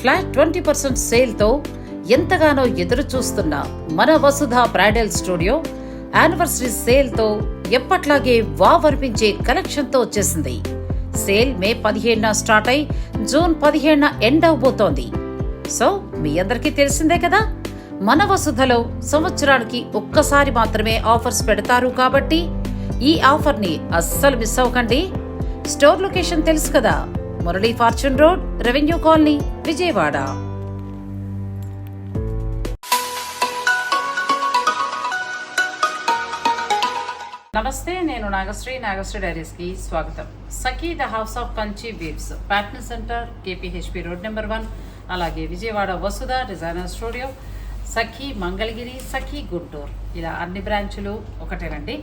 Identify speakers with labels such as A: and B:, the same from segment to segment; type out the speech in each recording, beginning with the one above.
A: Flat twenty percent సేల్తో ఎంతగానో ఎదురు చూస్తున్న మన వసుధ బ్రైడల్ స్టూడియో యానివర్సరీ సేల్తో ఎప్పట్లాగే వావర్పించే కలెక్షన్తో వచ్చేసింది. సేల్ మే పదిహేడున స్టార్ట్ అయి జూన్ పదిహేడున ఎండ్ అవబోతోంది. సో మీ అందరికీ తెలిసిందే కదా? మన వసుధలో సంవత్సరానికి ఒక్కసారి మాత్రమే ఆఫర్స్ పెడతారు కాబట్టి ఈ ఆఫర్ని అస్సలు మిస్ అవ్వకండి. స్టోర్ లొకేషన్ తెలుసు కదా? Murali fortune road revenue colony Vijayawada. నమస్తే నేను నాగశ్రీ. నాగశ్రీ డైరీస్కి స్వాగతం. Sakhi the house of Kanchi weaves Patny center KPHB road number one అలాగే విజయవాడ వసుధ డిజైనర్ స్టూడియో సఖీ మంగళగిరి సఖీ గుంటూరు. ఇలా అన్ని బ్రాంచులు ఒకటేనండి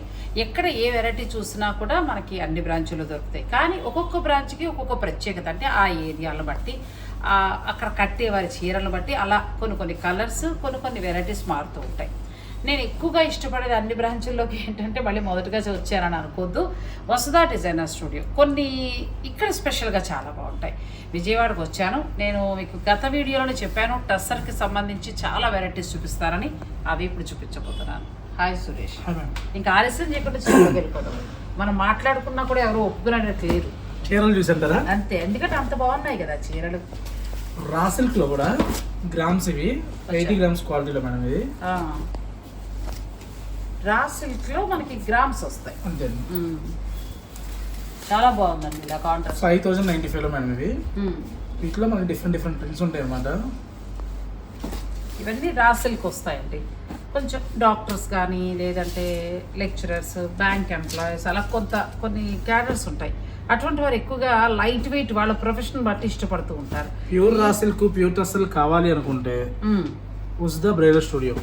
A: ఎక్కడ ఏ వెరైటీ చూసినా కూడా మనకి అన్ని బ్రాంచులు దొరుకుతాయి. కానీ ఒక్కొక్క బ్రాంచ్కి ఒక్కొక్క ప్రత్యేకత. అంటే ఆ ఏరియాలను బట్టి అక్కడ కట్టే వారి చీరలను బట్టి అలా కొన్ని కొన్ని కలర్స్ కొన్ని కొన్ని వెరైటీస్ మారుతూ ఉంటాయి. నేను ఎక్కువగా ఇష్టపడేది అన్ని బ్రాంచుల్లోకి ఏంటంటే మళ్ళీ మొదటగా వచ్చానని అనుకోవద్దు. Vasudha designer studio. కొన్ని ఇక్కడ స్పెషల్గా చాలా బాగుంటాయి. విజయవాడకు వచ్చాను. నేను మీకు గత వీడియోలోనే చెప్పాను టస్సర్కి సంబంధించి చాలా వెరైటీస్ చూపిస్తారని. అవి ఇప్పుడు చూపించబోతున్నాను. హాయ్ సురేష్. ఇంకా ఆలస్యం చేయకుండా చీరలోకి వెళ్ళిపోదాం. మనం మాట్లాడుకున్నా కూడా ఎవరు ఒప్పుకునేటట్టు లేరు
B: చీరలు చూసారు కదా?
A: అంతే. ఎందుకంటే అంత బాగున్నాయి కదా చీరలు.
B: రా సిల్క్లో కూడా గ్రామ్స్ ఇవి ఎయిటీ గ్రామ్స్ క్వాలిటీలో మేడం ఇది.
A: రా సిల్క్లో మనకి గ్రామ్స్ వస్తాయి.
B: అంతే.
A: చాలా బాగుందండి ఇలా కాంట్రాస్ట్
B: ఫైవ్ థౌసండ్ నైన్టీ ఫైవ్లో మేడం ఇది వీటిలో మనకి డిఫరెంట్ డిఫరెంట్ ప్రింట్స్ ఉంటాయి అన్నమాట.
A: ఇవన్నీ రా సిల్క్ వస్తాయండి. కొంచెం డాక్టర్స్ కానీ లేదంటే లెక్చరర్స్ బ్యాంక్ ఎంప్లాయీస్ అలా కొంత కొన్ని క్యాడర్స్ ఉంటాయి. అటువంటి వారు ఎక్కువగా లైట్ వెయిట్ వాళ్ళ ప్రొఫెషన్ బట్టి ఇష్టపడుతూ ఉంటారు.
B: Pure raw silk pure tussar కావాలి అనుకుంటే. ఉస్దా బ్రైడల్ స్టూడియో.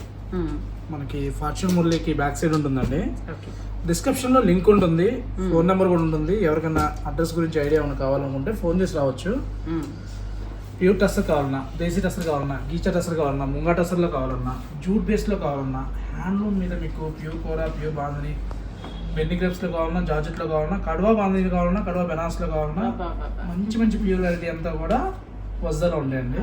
B: మనకి ఫార్చ్యూన్ మురళికి బ్యాక్ సైడ్ ఉంటుందండి.
A: ఓకే.
B: డిస్క్రిప్షన్లో లింక్ ఉంటుంది. ఫోన్ నెంబర్ కూడా ఉంటుంది. ఎవరికైనా అడ్రస్ గురించి ఐడియా ఏమైనా కావాలనుకుంటే ఫోన్ చేసి రావచ్చు. ప్యూర్ టస్సర్ కావాలన్నా దేశీ టస్సర్ కావాలన్నా గీచా టస్సర్ కావాలన్నా ముంగా టస్సర్లో కావాలన్నా జూట్ బేస్లో కావాలన్నా హ్యాండ్లూమ్ మీద మీకు ప్యూర్ కోరా ప్యూర్ బాందని బెన్ని క్రేప్స్లో కావాలన్నా జార్జెట్లో కావాలన్నా కడవా బాందని కావాలన్నా కడవా బెనాస్లో కావాలన్నా. మంచి మంచి ప్యూర్ వెరైటీ అంతా కూడా వజ్దాలో ఉంటాయండి.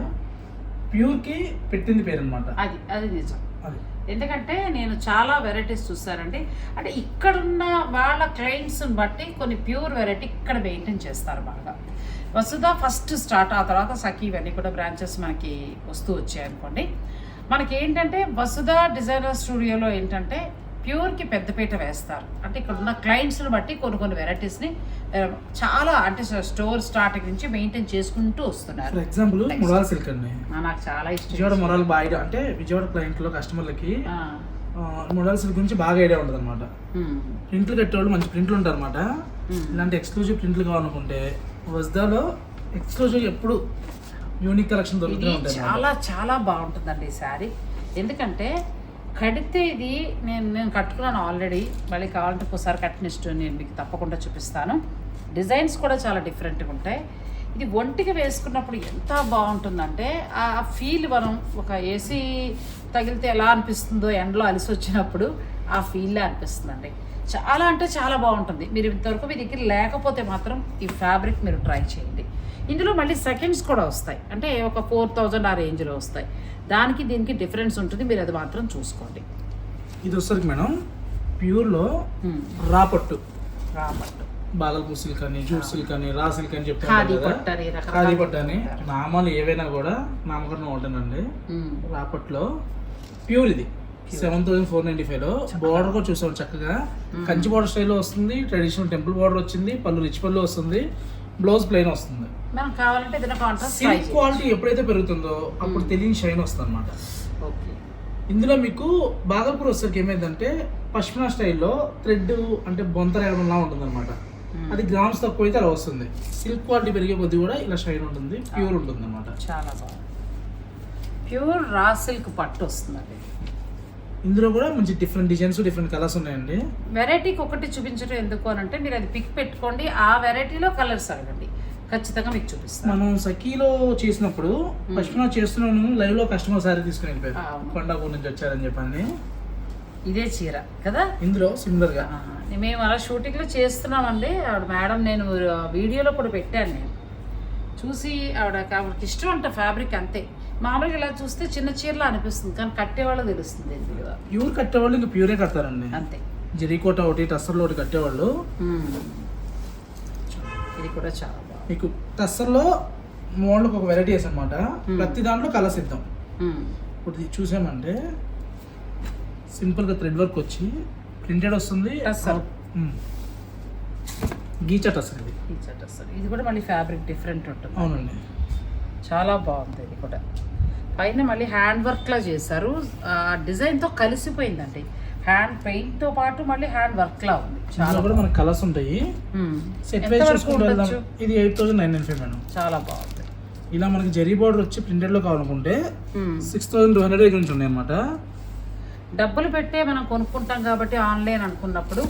B: ప్యూర్కి పెట్టింది పేరు అనమాట
A: అది అది నిజం.
B: అది.
A: ఎందుకంటే నేను చాలా వెరైటీస్ చూస్తానండి. అంటే ఇక్కడున్న వాళ్ళ క్లయింట్స్ని బట్టి కొన్ని ప్యూర్ వెరైటీ ఇక్కడ మెయింటైన్ చేస్తారు బాగా. వసుధ ఫస్ట్ స్టార్ట్ ఆ తర్వాత సఖీ ఇవన్నీ కూడా బ్రాంచెస్ మనకి వస్తూ వచ్చాయి అనుకోండి మనకి ఏంటంటే వసుధ డిజైనర్ స్టూడియోలో ఏంటంటే ప్యూర్కి పెద్దపీట వేస్తారు. అంటే ఇక్కడ ఉన్న క్లయింట్స్ని బట్టి కొన్ని కొన్ని వెరైటీస్ని చాలా అంటే స్టోర్ స్టార్టింగ్ నుంచి మెయింటైన్ చేసుకుంటూ వస్తున్నారు.
B: ఫర్ ఎగ్జాంపుల్ మొరాల్ సిల్క్ అండి.
A: నాకు చాలా ఇష్టం.
B: విజయవాడ మొరాల్ బాగా అంటే విజయవాడ క్లయింట్లో కస్టమర్లకి మొరాల్ సిల్క్ గురించి బాగా ఐడియా ఉంటుంది అనమాట ప్రింట్లు కట్టేవాళ్ళు మంచి ప్రింట్లు ఉంటారు అనమాట. ఇలాంటి ఎక్స్క్లూజివ్ ప్రింట్లు కావాలనుకుంటే వజ్దాలో ఎక్స్క్లూజివ్ ఎప్పుడు యూనిక్ కలెక్షన్ దొరుకుతూ ఉంటాయి.
A: చాలా చాలా బాగుంటుందండి ఈ శారీ. ఎందుకంటే కడితే ఇది నేను నేను కట్టుకున్నాను ఆల్రెడీ మళ్ళీ కావాలంటే ఒకసారి కట్టినట్టు నేను మీకు తప్పకుండా చూపిస్తాను. డిజైన్స్ కూడా చాలా డిఫరెంట్గా ఉంటాయి. ఇది ఒంటికి వేసుకున్నప్పుడు ఎంత బాగుంటుందంటే ఆ ఫీల్ మనం ఒక ఏసీ తగిలితే ఎలా అనిపిస్తుందో ఎండలో అలిసి వచ్చినప్పుడు ఆ ఫీల్లే అనిపిస్తుందండి. చాలా అంటే చాలా బాగుంటుంది. మీరు ఇంతవరకు మీ దగ్గర లేకపోతే మాత్రం ఈ ఫ్యాబ్రిక్ మీరు ట్రై చేయండి. ఇందులో మళ్ళీ సెకండ్స్ కూడా వస్తాయి. అంటే ఒక ఫోర్ థౌజండ్ ఆ రేంజ్లో వస్తాయి. దానికి దీనికి డిఫరెన్స్ ఉంటుంది. మీరు అది మాత్రం చూసుకోండి.
B: ఇది వచ్చరికి మేడం. ప్యూర్లో
A: హ్మ్.
B: రా పట్టు.
A: రాబట్టు
B: బాగల్పూర్ సిల్క్ అని జూట్ సిల్క్ అని రా సిల్క్ అని చెప్తాను
A: ఖాదీ పట్టు.
B: నామాలు ఏవైనా కూడా నామకరణం ఉంటుందండి. రాపట్లో ప్యూర్ ఇది. సెవెన్ థౌసండ్ ఫోర్ నైన్టీ ఫైవ్లో బార్డర్ కూడా చూసాం చక్కగా. కంచి బార్డర్ స్టైల్లో వస్తుంది. ట్రెడిషనల్ టెంపుల్ బార్డర్ వచ్చింది. పళ్ళు రిచ్ పళ్ళు వస్తుంది. బ్లౌజ్ ప్లెయిన్ వస్తుంది.
A: మనం కావాలంటే ఏదైనా కాంట్రాస్ట్ ట్రై
B: సిల్క్ క్వాలిటీ ఎప్పుడైతే పెరుగుతుందో అప్పుడు తెలియని షైన్ వస్తుంది అనమాట
A: ఓకే
B: ఇందులో మీకు బాగల్పూర్ వచ్చేసరికి ఏమైందంటే పశ్మినా స్టైల్లో థ్రెడ్ అంటే బొంతర ఏమన్నా ఉంటుంది అనమాట అది గ్రామ్స్ తక్కువ అయితే అలా వస్తుంది. సిల్క్ క్వాలిటీ పెరిగే కొద్దీ కూడా ఇలా షైన్ ఉంటుంది ప్యూర్ ఉంటుంది అనమాట
A: చాలా బాగుంది. ప్యూర్ రా సిల్క్ పట్టు వస్తుందండి.
B: ఇందులో కూడా మంచి డిఫరెంట్ డిజైన్స్ డిఫరెంట్ కలర్స్ ఉన్నాయండి.
A: వెరైటీకి ఒకటి చూపించడం ఎందుకు అని అంటే మీరు అది పిక్ పెట్టుకోండి ఆ వెరైటీలో కలర్స్ అడగండి. ఖచ్చితంగా మీకు చూపిస్తాను
B: మనం సఖీలో చేసినప్పుడు పశ్చిమ చేస్తున్నాను లైవ్లో కస్టమర్ సారీ తీసుకుని వెళ్ళిపోయారు. కొండాపూర్ నుంచి వచ్చారని చెప్పండి
A: ఇదే చీర కదా?
B: ఇందులో
A: సిమిలర్గా. మేము అలా షూటింగ్లో చేస్తున్నామండి. ఆవిడ మేడం నేను వీడియోలో కూడా పెట్టాను నేను. చూసి ఆవిడ ఆవిడకి ఇష్టం అంట ఫ్యాబ్రిక్ అంతే. మామూలుగా ఇలా చూస్తే చిన్న చీరలా అనిపిస్తుంది కానీ కట్టేవాళ్ళు తెలుస్తుంది
B: ప్యూర్ కట్టేవాళ్ళు ఇంకా ప్యూరే కడతారండి.
A: అంతే.
B: జరీకోట ఒకటి టస్సర్లో ఒకటి కట్టేవాళ్ళు.
A: ఇది కూడా చాలా బాగుంది.
B: మీకు టస్సర్లో మోడల్కి ఒక వెరైటీ వేసి అనమాట ప్రతి దాంట్లో కలర్స్ ఇద్దాం.
A: మ్మ్.
B: ఇప్పుడు ఇది చూసామంటే సింపుల్గా థ్రెడ్ వర్క్ వచ్చి ప్రింటెడ్ వస్తుంది. మ్మ్. గీచా టస్సర్ ఇది.
A: చెట్టు వస్తుంది ఇది కూడా మళ్ళీ ఫ్యాబ్రిక్ డిఫరెంట్ ఉంటుంది.
B: అవునండి.
A: చాలా బాగుంది ఇది కూడా. పైన మళ్ళీ హ్యాండ్ వర్క్లా చేశారు. డిజైన్తో కలిసిపోయిందండి. హ్యాండ్ పెయింట్తో పాటు మళ్ళీ హ్యాండ్ వర్క్లా ఉంది. చాలా
B: కూడా మనకి కలర్స్ ఉంటాయి. సెట్ వైజ్ చూసుకుంటూ వెళ్దాం? ఇది eight thousand nine nine five madam
A: చాలా బాగుంది
B: ఇలా మనకి జరీ బార్డర్ వచ్చి ప్రింటెడ్లో కావాలనుకుంటే
A: మ్మ్.
B: సిక్స్ థౌసండ్ టూ హండ్రెడ్ దగ్గర నుంచి ఉన్నాయి అనమాట
A: డబ్బులు పెట్టే మనం కొనుక్కుంటాం కాబట్టి ఆన్లైన్ అనుకున్నప్పుడు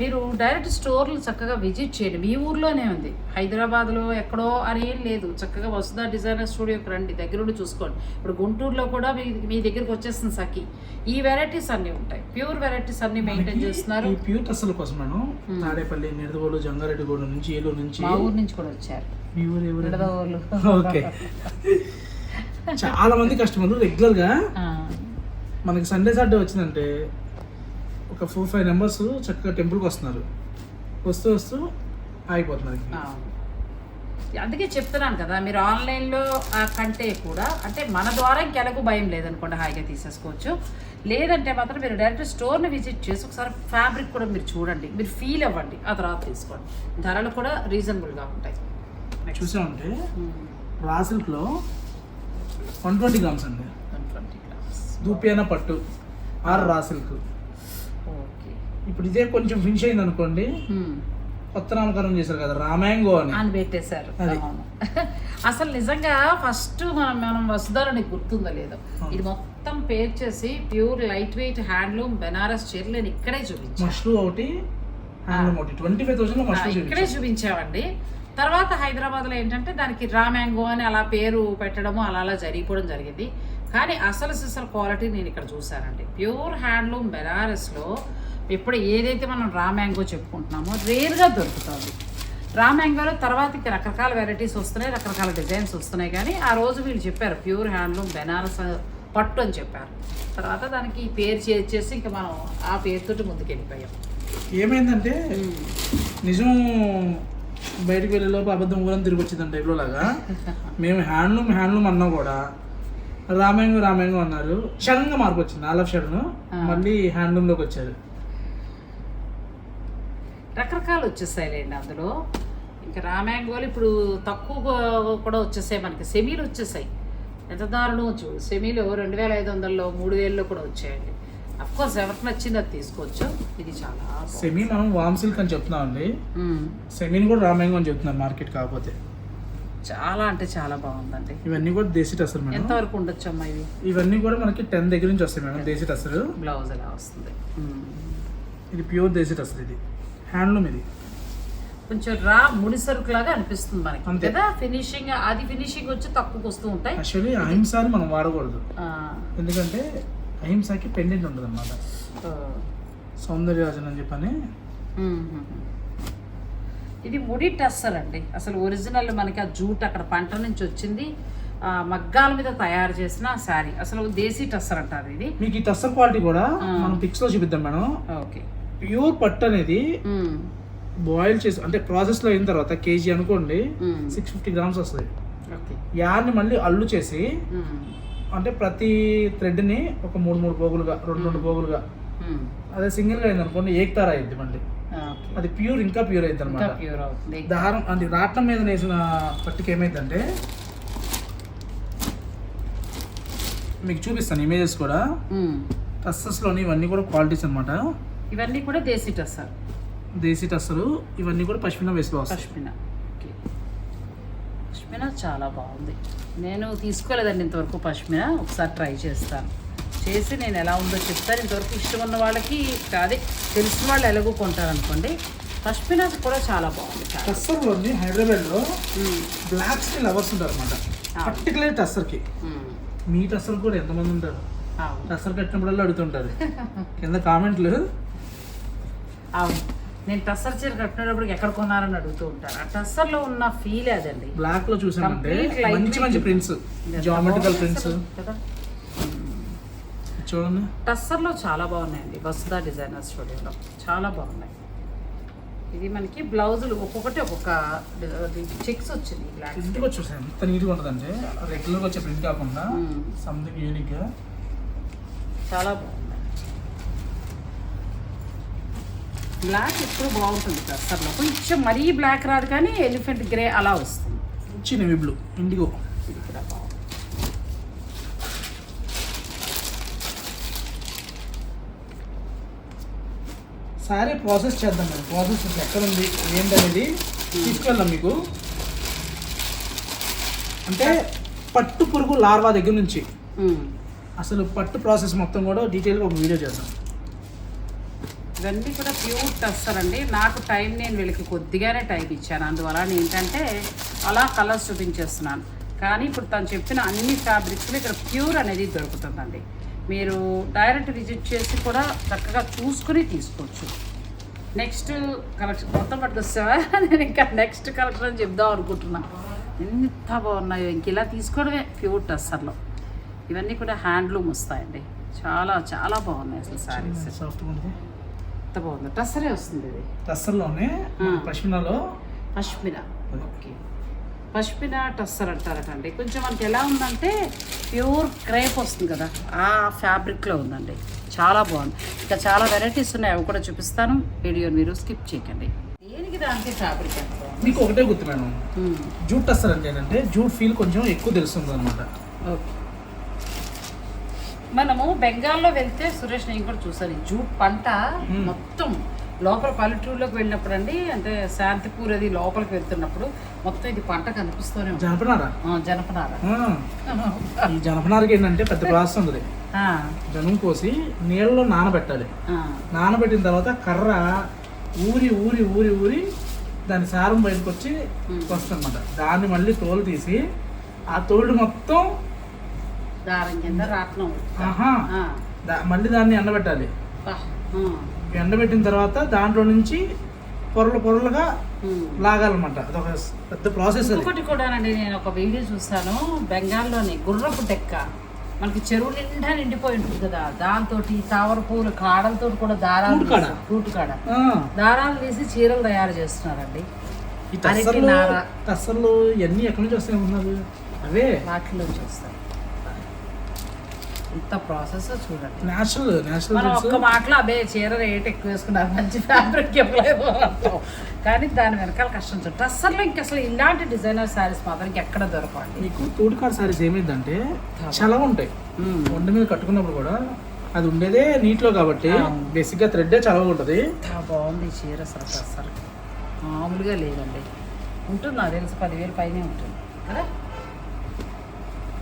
A: మీరు డైరెక్ట్ స్టోర్లు చక్కగా విజిట్ చేయండి. మీ ఊర్లోనే ఉంది. హైదరాబాద్లో ఎక్కడో అని ఏం లేదు. చక్కగా వసుదా డిజైనర్ స్టూడియోకి రండి దగ్గరుండి చూసుకోండి. ఇప్పుడు గుంటూరులో కూడా మీ మీ దగ్గరికి వచ్చేస్తుంది సఖి. ఈ వెరైటీస్ అన్నీ ఉంటాయి. ప్యూర్ వెరైటీస్ అన్నీ మెయింటైన్ చేస్తున్నారు.
B: ప్యూర్ టస్సల కోసం మేడం తాడేపల్లి నిడదవోలు జంగారెడ్డిగూడ నుంచి ఏలూరు నుంచి
A: మా ఊరు నుంచి కూడా వచ్చారు.
B: మీ ఊరు ఓకే. చాలా మంది కస్టమర్లు రెగ్యులర్గా
A: ఆ,
B: మనకి సండే సాటర్డే వచ్చిందంటే ఒక ఫోర్ ఫైవ్ నెంబర్స్ చక్కగా టెంపుల్కి వస్తున్నారు. వస్తూ వస్తూ ఆగిపోతున్నారు.
A: అందుకే చెప్తున్నాను కదా మీరు ఆన్లైన్లో కంటే కూడా అంటే మన ద్వారా ఇంకెలాగో భయం లేదనుకోండి హాయిగా తీసేసుకోవచ్చు. లేదంటే మాత్రం మీరు డైరెక్ట్ స్టోర్ని విజిట్ చేసి ఒకసారి ఫ్యాబ్రిక్ కూడా మీరు చూడండి మీరు ఫీల్ అవ్వండి ఆ తర్వాత తీసుకోండి. ధరలు కూడా రీజనబుల్గా ఉంటాయి. నెక్స్ట్
B: చూసామంటే రా సిల్క్లో వన్ ట్వంటీ గ్రామ్స్ అండి.
A: వన్ ట్వంటీ గ్రామ్స్
B: దూపియాన పట్టు ఆర్ రా సిల్క్ ఇప్పుడు ఇదే కొంచెం ఫినిష్ అయింది అనుకోండి కొత్త నామకరణం చేశారు కదా రామాంగో అని.
A: అని పెట్టేశారు. అసలు నిజంగా ఫస్ట్ మనం మనం వసుదాలో నీకు గుర్తుందో లేదో. ఇది మొత్తం పేర్ చేసి pure light weight handloom Benaras చీరలు నేను ఇక్కడే చూపించాను
B: మష్రూ ఒకటి హ్యాండ్లూమ్ ఒకటి. ట్వంటీ ఫైవ్ థౌసండ్ మష్రూ
A: ఇక్కడే చూపించామండి. తర్వాత హైదరాబాద్లో ఏంటంటే దానికి రామ్యాంగో అని అలా పేరు పెట్టడము అలా అలా జరిగిపోవడం జరిగింది. కానీ అసలు సిసలు క్వాలిటీ నేను ఇక్కడ చూశానండి. ప్యూర్ హ్యాండ్లూమ్ బెనారస్లో ఇప్పుడు ఏదైతే మనం రామ్యాంగో చెప్పుకుంటున్నామో రేర్గా దొరుకుతుంది. రామ్యాంగోలో తర్వాత ఇంకా రకరకాల వెరైటీస్ వస్తున్నాయి రకరకాల డిజైన్స్ వస్తున్నాయి. కానీ ఆ రోజు వీళ్ళు చెప్పారు ప్యూర్ హ్యాండ్లూమ్ బెనారస్ పట్టు అని చెప్పారు. తర్వాత దానికి పేరు చేర్చేసి ఇంకా మనం ఆ పేరుతోటి ముందుకు వెళ్ళిపోయాం
B: ఏమైందంటే నిజం బయటికి వెళ్ళే లోపు అబద్ధం ఊరం తిరిగి వచ్చిందంట టైప్లో లాగా. మేము హ్యాండ్లూమ్ హ్యాండ్లూమ్ అన్నా కూడా రామాయంగం రామాయంగం అన్నారు. సడన్గా మార్పు వచ్చింది. ఆల్ ఆఫ్ సడన్ మళ్ళీ హ్యాండ్లూమ్లోకి వచ్చారు.
A: రకరకాలు వచ్చేసాయిలేండి అందులో. ఇంకా రామ్యాంగోలు ఇప్పుడు తక్కువ కూడా వచ్చేసాయి మనకి. సెమీలు వచ్చేసాయి. ఎంత దారుణం చూడు సెమీలు రెండు వేల ఐదు వందల్లో మూడు వేలలో కూడా వచ్చాయండి. కోర్స్ ఎవరికి నచ్చింది అది తీసుకోవచ్చు. ఇది చాలా.
B: సెమీ మనం వామ్ సిల్క్ అని చెప్తున్నామండి
A: మ్మ్.
B: సెమీని కూడా రామాయంగం అని చెప్తున్నారు మార్కెట్ కాకపోతే.
A: చాలా అంటే చాలా బాగుందండి.
B: ఇవన్నీ కూడా దేశీ టసర్ మేడం.
A: ఎంతవరకు ఉండొచ్చు అమ్మా ఇవి?
B: ఇవన్నీ కూడా మనకి టెన్ దగ్గర నుంచి వస్తాయి మేడం దేశీ టసర్
A: బ్లౌజ్ ఎలా వస్తుంది.
B: ఇది ప్యూర్ దేశీ టసర్ ఇది. హ్యాండ్లూమ్ ఇది
A: కొంచెం రా ముడి సరుకు లాగా అనిపిస్తుంది మనకి. కదా? ఫినిషింగ్ అది ఫినిషింగ్ వచ్చి తక్కువకి వస్తూ ఉంటాయి.
B: యాక్చువల్లీ అహింసాని మనం వాడకూడదు. ఎందుకంటే అహింసకి పెండెంట్ ఉంటుంది అనమాట. సౌందర్యరాజన్ అని చెప్పని.
A: ఇది ముడి టస్సర్ అండి. అసలు ఒరిజినల్ మనకి ఆ జూట్ అక్కడ పంట నుంచి వచ్చింది. మగ్గాల మీద తయారు చేసిన శారీ. అసలు దేశీ టస్సర్ అంటారు ఇది.
B: మీకు ఈ టస్సర్ క్వాలిటీ కూడా. మనం పిక్స్లో చూపిద్దాం మేడం.
A: ఓకే.
B: ప్యూర్ పట్టు అనేది. బాయిల్ చేసి అంటే ప్రాసెస్లో అయిన తర్వాత కేజీ అనుకోండి. సిక్స్ ఫిఫ్టీ గ్రామ్స్ వస్తుంది
A: ఓకే
B: యార్ని మళ్ళీ అల్లు చేసి. అంటే ప్రతి థ్రెడ్ని ఒక మూడు మూడు పోగులుగా రెండు రెండు పోగులుగా. అదే సింగిల్గా అయింది అనుకోండి ఏక్తార అయింది మళ్ళీ అది ప్యూర్ ఇంకా ప్యూర్ అయింది అనమాట దారం అది రాట్నం మీద వేసిన పట్టుకి ఏమైందంటే మీకు చూపిస్తాను ఇమేజెస్ కూడా. టస్సెస్లోని ఇవన్నీ కూడా క్వాలిటీస్ అన్నమాట
A: ఇవన్నీ కూడా దేశీ టస్సర్
B: దేశీ టస్సరు ఇవన్నీ కూడా పశ్మిన వేసులో వస్తాయి.
A: పష్మిన ఓకే. పష్మిన చాలా బాగుంది. నేను తీసుకోలేదండి ఇంతవరకు పష్మిన ఒకసారి ట్రై చేస్తాను. చేసి నేను ఎలా ఉందో చెప్తాను. ఇంతవరకు ఇష్టం ఉన్న వాళ్ళకి అదే తెలిసిన వాళ్ళు ఎలాగో కొంటారు అనుకోండి. పష్మిన కూడా చాలా బాగుంది చాలా.
B: టస్సర్లోని హైదరాబాద్లో. బ్లాక్స్కి లవర్స్ ఉంటారు అనమాట. పర్టికులర్ టస్సర్కి. మీ టస్సర్ కూడా ఎంతమంది ఉంటారు? టస్సర్ కట్టినప్పుడల్లా అడుగుతుంటారు. కింద కామెంట్లు.
A: అవును. నేను టస్సర్ చీర కట్టినప్పుడు ఎక్కడ కొన్నారని అడుగుతూ ఉంటారు. ఆ టస్సర్లో ఉన్న ఫీల్ అదండి.
B: బ్లాక్లో చూసామంటే మంచి మంచి. ప్రింట్స్ జామెట్రికల్ ప్రింట్స్
A: కదా?
B: చూడండి.
A: టస్సర్లో చాలా బాగున్నాయండి వసుదా డిజైనర్ స్టూడియోలో. చాలా బాగున్నాయి. ఇది మనకి బ్లౌజులు ఒక్కొక్కటి ఒక్కొక్క చెక్స్ వచ్చింది
B: ఇంటికి వచ్చి చూసాను. ఎంత నీట్గా ఉంటుందంటే రెగ్యులర్గా వచ్చే ప్రింట్ కాకుండా. సంథింగ్ యూనిక్గా
A: చాలా బాగుంది. బ్లాక్ ఎప్పుడు బాగుంటుంది టస్సర్లో కొంచెం మరీ బ్లాక్ రాదు కానీ ఎలిఫెంట్ గ్రే అలా వస్తుంది.
B: మంచి నెవీ బ్లూ ఇండిగో
A: ఇది కూడా బాగుంది
B: సారీ ప్రాసెస్ చేద్దాం మేము ప్రాసెస్ ఎక్కడ ఉంది? ఏంటనేది తీసుకెళ్దాం మీకు. అంటే పట్టు పురుగు లార్వా దగ్గర నుంచి. అసలు పట్టు ప్రాసెస్ మొత్తం కూడా డీటెయిల్గా ఒక వీడియో చేద్దాం.
A: ఇవన్నీ కూడా ప్యూర్ టస్సర్ అండి. నాకు టైం నేను వీళ్ళకి కొద్దిగానే టైం ఇచ్చాను. అందువల్ల ఏంటంటే అలా కలర్స్ చూపించేస్తున్నాను. కానీ ఇప్పుడు తను చెప్పిన అన్ని ఫ్యాబ్రిక్స్లో ఇక్కడ ప్యూర్ అనేది దొరుకుతుందండి. మీరు డైరెక్ట్ విజిట్ చేసి కూడా చక్కగా చూసుకుని తీసుకోవచ్చు. నెక్స్ట్ కలెక్షన్ మొత్తం పట్టుకొస్తావా నేను ఇంకా నెక్స్ట్ కలెక్షన్ అని చెప్దాం అనుకుంటున్నా. ఎంత బాగున్నాయో ఇంక ఇలా తీసుకోవడమే ప్యూర్ టస్సర్లో ఇవన్నీ కూడా హ్యాండ్లూమ్ వస్తాయండి. చాలా చాలా బాగున్నాయి అసలు శారీస్ ఎంత బాగుంది టస్సరే వస్తుంది ఇది.
B: టస్సర్లోనే
A: మ్మ్.
B: పశ్మినాలో?
A: పష్మిన ఓకే. పష్మిన టస్సర్ అంటారటండి. కొంచెం మనకి ఎలా ఉందంటే ప్యూర్ క్రేప్ వస్తుంది కదా ఆ ఫ్యాబ్రిక్లో ఉందండి. చాలా బాగుంది. ఇంకా చాలా వెరైటీస్ ఉన్నాయి. అవి కూడా చూపిస్తాను. వీడియో మీరు స్కిప్ చేయకండి. దేనికి దానికి ఫ్యాబ్రిక్
B: మీకు ఒకటే గుర్తు మేడం. జూట్ టస్సర్ అంటే ఏంటంటే జూట్ ఫీల్ కొంచెం ఎక్కువ తెలుస్తుంది అనమాట
A: ఓకే. మనము బెంగాల్లో వెళ్తే సురేష్ నేను కూడా చూసాను జూట్ పంట. మొత్తం లోపల పల్లెటూరులోకి వెళ్ళినప్పుడు అండి అంటే శాంతిపూర్ అది లోపలికి వెళ్తున్నప్పుడు మొత్తం ఇది పంట కనిపిస్తూనే
B: జనపనారా?
A: జనపనార.
B: ఈ జనపనారకి ఏంటంటే పెద్ద ప్రాసెస్ ఉంది జనం కోసి నీళ్ళలో నానబెట్టాలి. నానబెట్టిన తర్వాత కర్ర ఊరి ఊరి ఊరి ఊరి దాని సారం బయటకు వచ్చి. వస్తుందన్నమాట. దాన్ని మళ్ళీ తోలు తీసి ఆ తోలు మొత్తం
A: దారం కింద రాట్నం.
B: మళ్ళీ దాన్ని ఎండబెట్టాలి. ఎండబెట్టిన తర్వాత దాంట్లో నుంచి పొరలు పొరలుగా. లాగాలన్నమాట. అదొక పెద్ద ప్రాసెస్ అది.
A: ఇంకొకటి కూడానండి నేను ఒక వీడియో చూసాను బెంగాల్లోని గుర్రపు డెక్క మనకి చెరువు నిండా నిండిపోయి ఉంటుంది కదా దాంతో తావర పూల కాడలతో కూడా దారాలు
B: కూటు కాడ.
A: దారాలు తీసి చీరలు తయారు చేస్తున్నారండి.
B: టస్సర్లు ఇవన్నీ ఎక్కడి నుంచి వస్తాయి ఉన్నారు అవే.
A: వాటిలోంచి వస్తాయి. ఇంత ప్రాసెస్ చూడండి.
B: నేచురల్ నేచురల్
A: మనం ఒక్క మాటలో అదే చీర రేట్ ఎక్కువ వేసుకున్నారు. మంచి ఫ్యాబ్రిక్ ఇవ్వలేదు. కానీ దాని వెనకాల కష్టం చూడండి డ్రెస్సర్లో ఇంక అసలు ఇలాంటి డిజైనర్ శారీస్ మాత్రం ఇంకెక్కడ దొరకండి
B: మీకు తోటికాడ సారీస్ ఏమైందంటే చలవ ఉంటాయి. ఒంటి మీద కట్టుకున్నప్పుడు కూడా అది ఉండేదే నీటిలో కాబట్టి. బేసిక్గా థ్రెడ్డే చలవ ఉంటుంది.
A: బాగుంది చీర అసలు డ్రెస్సర్ మామూలుగా లేదండి. ఉంటుంది నాకు తెలిసి పదివేలు పైనే ఉంటుంది. కదా?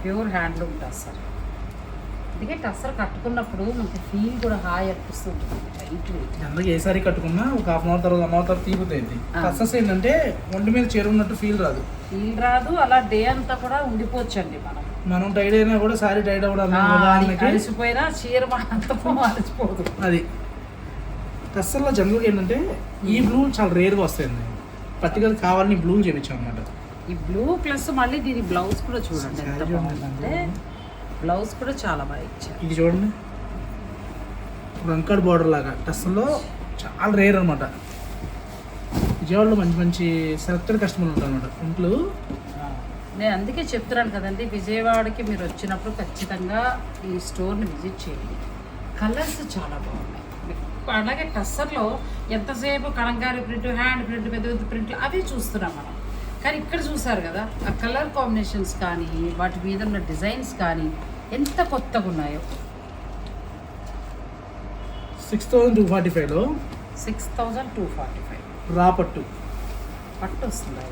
A: ప్యూర్ హ్యాండ్లూమ్ టస్సర్ అందుకే టస్సర్ కట్టుకున్నప్పుడు మనకి ఫీల్ కూడా హాయ్ అనిపిస్తుంది. లైట్ వెయిట్
B: అందుకే ఏ సారీ కట్టుకున్నా ఒక హాఫ్ అన్ అవర్ తర్వాత వన్ అవర్ తర్వాత తీగుతుంది. ప్రసెస్ ఏంటంటే ఒంటి మీద చీర ఉన్నట్టు ఫీల్ రాదు.
A: ఫీల్ రాదు అలా డే అంతా కూడా ఉండిపోవచ్చండి మనం.
B: మనం టైడ్ అయినా కూడా సారీ టైడ్ అవ్వడం
A: అలసిపోయినా చీర మాత్రం అలసిపోదు.
B: అది. టస్సర్లో జనరల్గా ఏంటంటే ఈ బ్లూ చాలా రేర్గా వస్తాయండి. పర్టికులర్ కావాలని బ్లూ చేయించాం అనమాట
A: ఈ బ్లూ ప్లస్ మళ్ళీ దీని బ్లౌజ్ కూడా చూడండి ఎంత
B: శారీ
A: బాగుందంటే బ్లౌజ్ కూడా చాలా బాగా ఇచ్చారు.
B: ఇది చూడండి. రంకడ్ బార్డర్ లాగా టస్సర్లో చాలా రేర్ అనమాట విజయవాడలో మంచి మంచి సెలెక్టెడ్ కస్టమర్లు ఉంటారు అనమాట ఇంట్లో
A: నేను అందుకే చెప్తున్నాను కదండి విజయవాడకి మీరు వచ్చినప్పుడు ఖచ్చితంగా ఈ స్టోర్ని విజిట్ చేయండి. కలర్స్ చాలా బాగున్నాయి. అలాగే టస్సర్లో ఎంతసేపు కలంకారీ ప్రింట్ హ్యాండ్ ప్రింట్ పెద్ద పెద్ద ప్రింట్లు అవి చూస్తున్నాం మనం. కానీ ఇక్కడ చూసారు కదా ఆ కలర్ కాంబినేషన్స్ కానీ వాటి మీద ఉన్న డిజైన్స్ కానీ ఎంత కొత్తగా ఉన్నాయో.
B: సిక్స్ థౌజండ్ టూ ఫార్టీ ఫైవ్లో
A: six thousand two forty five
B: raw పట్టు
A: పట్టు వస్తుంది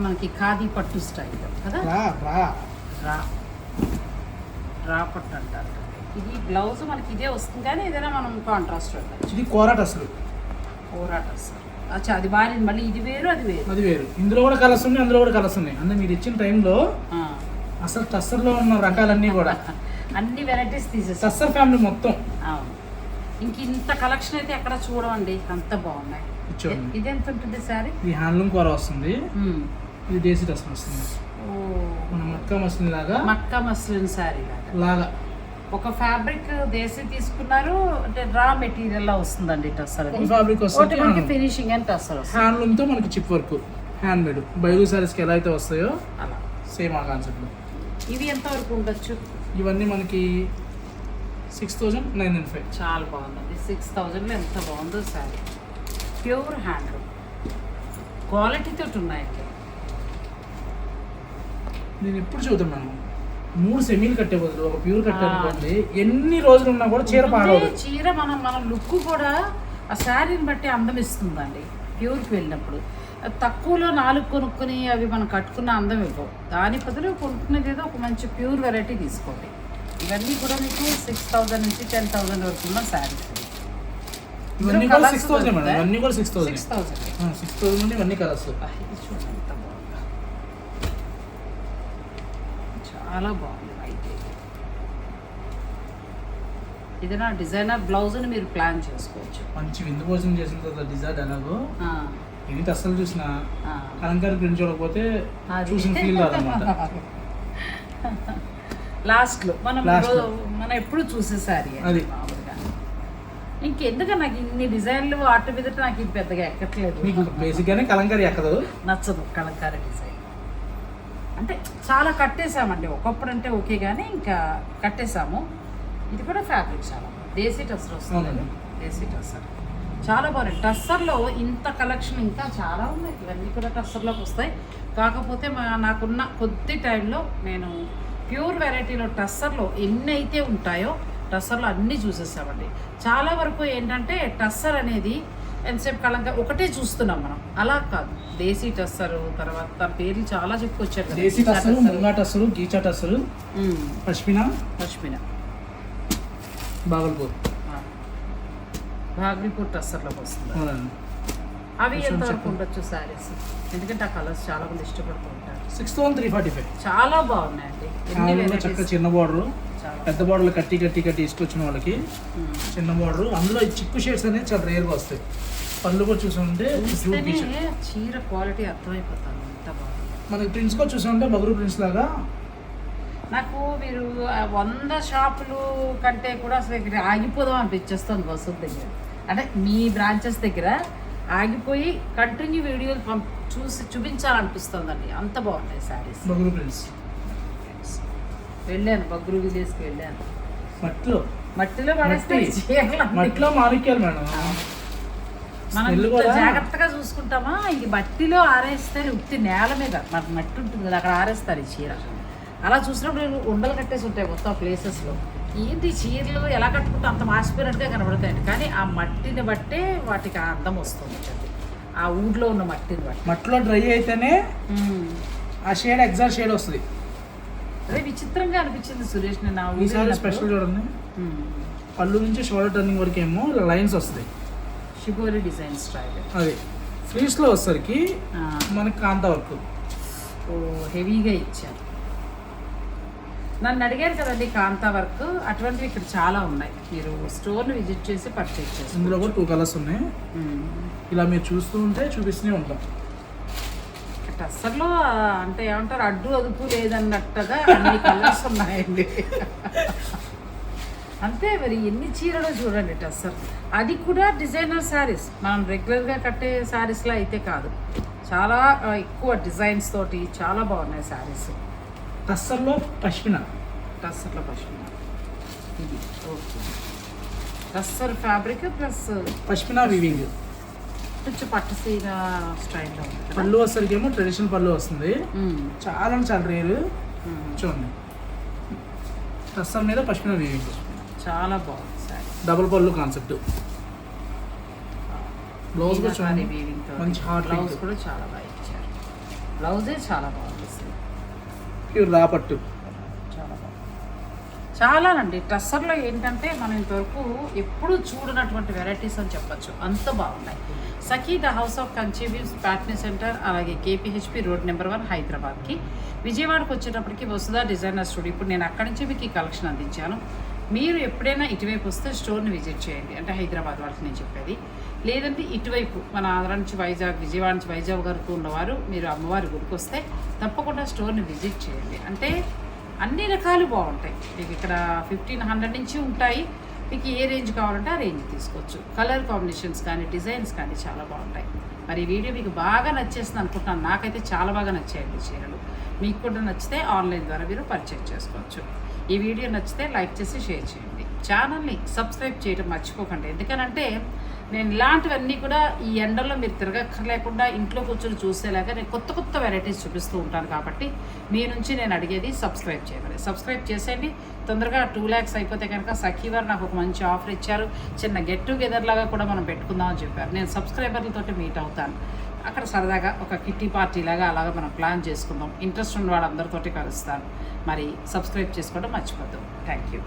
A: మనకి ఖాదీ పట్టు స్టైల్ కదా?
B: రా రా.
A: రా. రా పట్టు అంటారు. ఇది బ్లౌజ్ మనకి ఇదే వస్తుంది కానీ ఏదైనా మనం కాంట్రాస్ట్
B: ఇది కోరా టస్సలు
A: పోరాట అచ్చా అది మారింది మళ్ళీ ఇది వేరు అది వేరు.
B: అది వేరు. ఇందులో కూడా కలర్స్ ఉన్నాయి అందులో కూడా కలర్స్ ఉన్నాయి. అంటే మీరు ఇచ్చిన టైంలో. అసలు టస్సర్లో ఉన్న రకాలన్నీ కూడా.
A: అన్ని వెరైటీస్ తీసేస్తాం
B: టస్సర్ ఫ్యామిలీ మొత్తం.
A: ఇంక ఇంత కలెక్షన్ అయితే ఎక్కడ చూడమండి? అంత బాగున్నాయి. ఇది ఎంత ఉంటుంది శారీ
B: ఇది హ్యాండ్లూమ్ కూర వస్తుంది. ఇది దేశీ టస్సర్ వస్తుంది.
A: ఓ.
B: మన మక్క మసలి లాగా
A: మక్కా మస్లిన్ లాగా.
B: లాగా.
A: ఒక ఫ్యాబ్రిక్ దేశీ తీసుకున్నారు అంటే రా మెటీరియల్ లా వస్తుందండి టస్సర్
B: ఫ్యాబ్రిక్ వస్తుంది.
A: మనకి ఫినిషింగ్ టస్సర్ వస్తుంది.
B: హ్యాండ్లూమ్తో మనకి చిప్ వర్క్ హ్యాండ్ మేడ్ బయలు సారీస్కి ఎలా అయితే వస్తాయో
A: అలా.
B: సేమ్ ఆ కాన్సెప్ట్
A: ఇవి ఎంత వరకు ఉండొచ్చు?
B: ఇవన్నీ మనకి six thousand nine nine five
A: చాలా బాగుందండి. సిక్స్ థౌజండ్లో ఎంత బాగుందో శారీ ప్యూర్ హ్యాండ్ క్వాలిటీ తోటి ఉన్నాయండి.
B: నేను ఎప్పుడు చూద్దాం మూడు సెమీలు కట్టే బదులు ఒక ప్యూర్ కట్టానుకోండి ఎన్ని రోజులు ఉన్నా కూడా చీర పాడవదు.
A: చీర మనం మన లుక్ కూడా ఆ శారీని బట్టి అందం ఇస్తుందండి ప్యూర్కి వెళ్ళినప్పుడు. తక్కువలో నాలుగు కొనుక్కొని అవి మనం కట్టుకున్న అందం ఇవ్వవు. దాని బదులు కొనుక్కునేది ఏదో ఒక మంచి ప్యూర్ వెరైటీ తీసుకోండి. ఇవన్నీ కూడా మీకు సిక్స్ థౌజండ్ నుంచి టెన్ థౌజండ్ వరకు ఉన్న శారీస్.
B: ఇవన్నీ కూడా సిక్స్ థౌసండ్ మేడం. ఇవన్నీ కూడా six thousand
A: six thousand
B: six thousand నుండి ఇవన్నీ కలర్స్
A: చూడండి ఎంత బాగుందో చాలా బాగుంది వైట్ ఇది నా డిజైనర్ బ్లౌజ్ని మీరు ప్లాన్ చేసుకోవచ్చు.
B: మంచి విందు భోజనం చేసిన తర్వాత డిజైన్ ఎలాగో
A: ఆ,
B: ఇది అసలు చూసిన. అలంకార ప్రింట్ చూడకపోతే
A: అది.
B: చూసిన ఫీల్ రాదనమాట
A: లాస్ట్లో మనం మనం ఎప్పుడు చూసేసారి
B: అది.
A: మామూలుగా. ఇంకెందుకు నాకు ఇన్ని డిజైన్లు వాటి మీద నాకు ఇది పెద్దగా ఎక్కట్లేదు.
B: మీకు బేసిక్ గానే కలంకారీ ఎక్కదు.
A: నచ్చదు కలంకార డిజైన్. అంటే చాలా కట్టేసామండి ఒకప్పుడు అంటే ఓకే కానీ ఇంకా కట్టేసాము ఇది కూడా ఫ్యాబ్రిక్ చాలా. దేశీ టస్సర్ వస్తుంది. దేశీ టస్సర్ చాలా బాగుంది టస్సర్లో ఇంత కలెక్షన్ ఇంకా చాలా ఉన్నాయి. ఇవన్నీ కూడా టస్సర్లోకి వస్తాయి. కాకపోతే మా నాకున్న కొద్ది టైంలో నేను ప్యూర్ వెరైటీలో టస్సర్లో ఎన్ని అయితే ఉంటాయో టస్సర్లో అన్నీ చూసేసామండి. చాలా వరకు ఏంటంటే టస్సర్ అనేది ఎంతసేపు కలంక ఒకటే చూస్తున్నాం మనం. అలా కాదు. దేశీ టస్సరు తర్వాత పేర్లు చాలా చెప్పుకొచ్చారు.
B: దేశీ టస్సరు. ముంగా టస్సరు గీచా టస్సరు పష్మినా
A: పష్మిన
B: బాగల్పూర్.
A: ఆ. భాగ్యపూర్ టస్సర్లోకి వస్తుంది. అవి ఎంతవరకు. ఉండొచ్చు శారీస్? ఎందుకంటే ఆ కలర్స్ చాలా మంది ఇష్టపడుతూ ఉంటారు.
B: Six thousand three forty five.
A: చాలా బాగున్నాయండి.
B: చక్క. చిన్న బార్డర్ పెద్ద బార్డర్లు కట్టి కట్టి కట్టి తీసుకొచ్చిన వాళ్ళకి. చిన్న బార్డర్ అందులో ఈ చిక్కు షేడ్స్ అనేది చాలా రేర్గా వస్తాయి. పళ్ళు కూడా చూసుకుంటే.
A: చీర క్వాలిటీ బాగుంది.
B: మనకి ప్రింట్స్ కూడా చూసామంటే బగురు ప్రింట్స్ లాగా.
A: నాకు మీరు వంద షాపులు కంటే కూడా అసలు ఇక్కడ ఆగిపోదాం అనిపించేస్తుంది బస్సు దగ్గర. అంటే మీ బ్రాంచెస్ దగ్గర ఆగిపోయి కంటిన్యూ వీడియోలు పంప్ చూసి చూపించాలనిపిస్తుందండి. అంత బాగున్నాయి శారీస్
B: బగురు ప్రింట్స్
A: వెళ్ళాను బగ్గురు విలేజ్కి వెళ్ళాను.
B: మట్టిలో?
A: మట్టిలో.
B: మట్టిలో మాణిక్యాలు మేడం.
A: మనం జాగ్రత్తగా చూసుకుంటామా? ఇది మట్టిలో ఆరేస్తే ఉత్తి నేల మీద. మన మట్టి ఉంటుంది కదా అక్కడ ఆరేస్తారు ఈ చీర. అలా చూసినప్పుడు ఉండలు కట్టేసి ఉంటాయి మొత్తం ప్లేసెస్లో ఏంటి చీరలు? ఎలా కట్టుకుంటే అంత మాసిపోయినట్టుగా కనబడతాయండి. కానీ ఆ మట్టిని బట్టే వాటికి ఆ అందం వస్తుంది. ఆ ఊర్లో ఉన్న మట్టిని బట్టి.
B: మట్టిలో డ్రై అయితేనే. ఆ షేడ్ ఎగ్జాక్ట్ షేడ్ వస్తుంది.
A: అదే విచిత్రంగా అనిపించింది సురేష్ నేను
B: ఈసారి. స్పెషల్ చూడండి. పళ్ళు నుంచి షోల్డర్ టర్నింగ్ వరకు ఏమో లైన్స్ వస్తాయి.
A: Shibori design style.
B: అది. ఫ్లీస్లో వచ్చేసరికి మనకి కాంతా వర్క్
A: ఓ హెవీగా ఇచ్చారు. నన్ను అడిగారు కదండి కాంతా వర్క్ అటువంటివి ఇక్కడ చాలా ఉన్నాయి. మీరు స్టోర్ని విజిట్ చేసి పర్చేజ్ చేసుకోండి
B: ఇందులో కూడా టూ కలర్స్ ఉన్నాయి. ఇలా మీరు చూస్తూ ఉంటే చూపిస్తూనే ఉంటాం.
A: టస్సర్లో అంటే ఏమంటారు అడ్డు అదుపు లేదన్నట్టుగా అన్ని కలర్స్ ఉన్నాయండి. అంతే మరి ఎన్ని చీరలు చూడండి టస్సర్. అది కూడా డిజైనర్ శారీస్. మనం రెగ్యులర్గా కట్టే శారీస్లో అయితే కాదు. చాలా ఎక్కువ డిజైన్స్ తోటి చాలా బాగున్నాయి శారీస్.
B: టస్సర్లో పష్మిన.
A: టస్సర్లో పశ్చిమ ఇది okay. Tussar fabric plus
B: pashmina weaving
A: కొంచెం పట్టు సీర స్టైల్లో.
B: పళ్ళు వచ్చేసరికి ఏమో ట్రెడిషనల్ పళ్ళు వస్తుంది. చాలా చాలా రేరు. చూడండి. టస్సర్ మీద పష్మిన వివింగ్
A: చాలా బాగుంది సారీ.
B: డబుల్ పళ్ళు కాన్సెప్ట్. బ్లౌజ్ కూడా చూడండి మంచి హార్డ్
A: బ్లౌజ్ కూడా చాలా బాగా ఇచ్చారు. బ్లౌజే చాలా బాగుంది.
B: ప్యూర్ రా పట్టు.
A: చాలానండి. టస్సర్లో ఏంటంటే మనం ఇంతవరకు ఎప్పుడూ చూడనటువంటి వెరైటీస్ అని చెప్పచ్చు. అంత బాగున్నాయి. సఖీ ద హౌస్ ఆఫ్ కన్సీవ్యూస్ ప్యాట్నీ సెంటర్ అలాగే కేపీహెచ్పి రోడ్ నెంబర్ వన్ హైదరాబాద్కి. విజయవాడకు వచ్చేటప్పటికి వసుదా డిజైనర్ స్టూడియో. ఇప్పుడు నేను అక్కడి నుంచి మీకు ఈ కలెక్షన్ అందించాను. మీరు ఎప్పుడైనా ఇటువైపు వస్తే స్టోర్ని విజిట్ చేయండి. అంటే హైదరాబాద్ వాళ్ళకి నేను చెప్పేది. లేదంటే ఇటువైపు మన ఆంధ్ర నుంచి వైజాగ్ విజయవాడ నుంచి వైజాగ్ వరకు ఉన్నవారు మీరు అమ్మవారి గుడికి వస్తే తప్పకుండా స్టోర్ని విజిట్ చేయండి. అంటే అన్ని రకాలు బాగుంటాయి. మీకు ఇక్కడ ఫిఫ్టీన్ హండ్రెడ్ నుంచి ఉంటాయి. మీకు ఏ రేంజ్ కావాలంటే ఆ రేంజ్ తీసుకోవచ్చు. కలర్ కాంబినేషన్స్ కానీ డిజైన్స్ కానీ చాలా బాగుంటాయి. మరి ఈ వీడియో మీకు బాగా నచ్చేస్తుంది అనుకుంటున్నాను. నాకైతే చాలా బాగా నచ్చాయండి చీరలు. మీకు కూడా నచ్చితే ఆన్లైన్ ద్వారా మీరు పర్చేజ్ చేసుకోవచ్చు. ఈ వీడియో నచ్చితే లైక్ చేసి షేర్ చేయండి. ఛానల్ని సబ్స్క్రైబ్ చేయడం మర్చిపోకండి. ఎందుకనంటే నేను ఇలాంటివన్నీ కూడా ఈ ఎండల్లో మీరు తిరగక్కర్లేకుండా ఇంట్లో కూర్చొని చూసేలాగా నేను కొత్త కొత్త వెరైటీస్ చూపిస్తూ ఉంటాను కాబట్టి మీ నుంచి నేను అడిగేది సబ్స్క్రైబ్ చేయమని. సబ్స్క్రైబ్ చేసేయండి. తొందరగా టూ ల్యాక్స్ అయిపోతే కనుక సఖీవారు నాకు ఒక మంచి ఆఫర్ ఇచ్చారు. చిన్న గెట్ టుగెదర్ లాగా కూడా మనం పెట్టుకుందామని చెప్పారు. నేను సబ్స్క్రైబర్లతోటి మీట్ అవుతాను. అక్కడ సరదాగా ఒక కిట్టి పార్టీ లాగా అలాగా మనం ప్లాన్ చేసుకుందాం. ఇంట్రెస్ట్ ఉన్న వాళ్ళందరితోటి కలుస్తాను. మరి సబ్స్క్రైబ్ చేసుకోవడం మర్చిపోద్దు. Thank you.